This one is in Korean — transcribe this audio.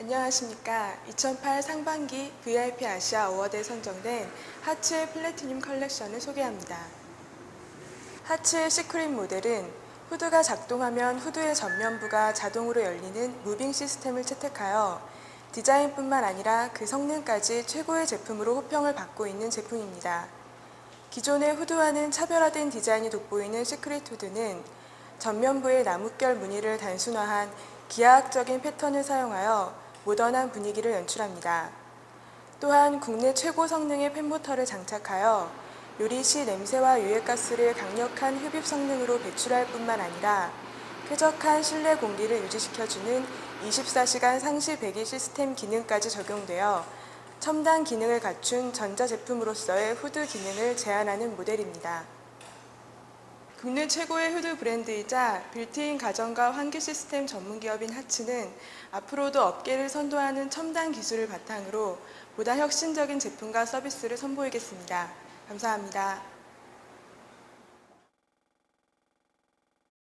안녕하십니까. 2008 상반기 VIP 아시아 어워드에 선정된 하츠의 플래티늄 컬렉션을 소개합니다. 하츠의 시크릿 모델은 후드가 작동하면 후드의 전면부가 자동으로 열리는 무빙 시스템을 채택하여 디자인뿐만 아니라 그 성능까지 최고의 제품으로 호평을 받고 있는 제품입니다. 기존의 후드와는 차별화된 디자인이 돋보이는 시크릿 후드는 전면부의 나뭇결 무늬를 단순화한 기하학적인 패턴을 사용하여 모던한 분위기를 연출합니다. 또한 국내 최고 성능의 팬모터를 장착하여 요리 시 냄새와 유해가스를 강력한 흡입 성능으로 배출할 뿐만 아니라 쾌적한 실내 공기를 유지시켜주는 24시간 상시 배기 시스템 기능까지 적용되어 첨단 기능을 갖춘 전자제품으로서의 후드 기능을 제한하는 모델입니다. 국내 최고의 후드 브랜드이자 빌트인 가전과 환기 시스템 전문 기업인 하츠는 앞으로도 업계를 선도하는 첨단 기술을 바탕으로 보다 혁신적인 제품과 서비스를 선보이겠습니다. 감사합니다.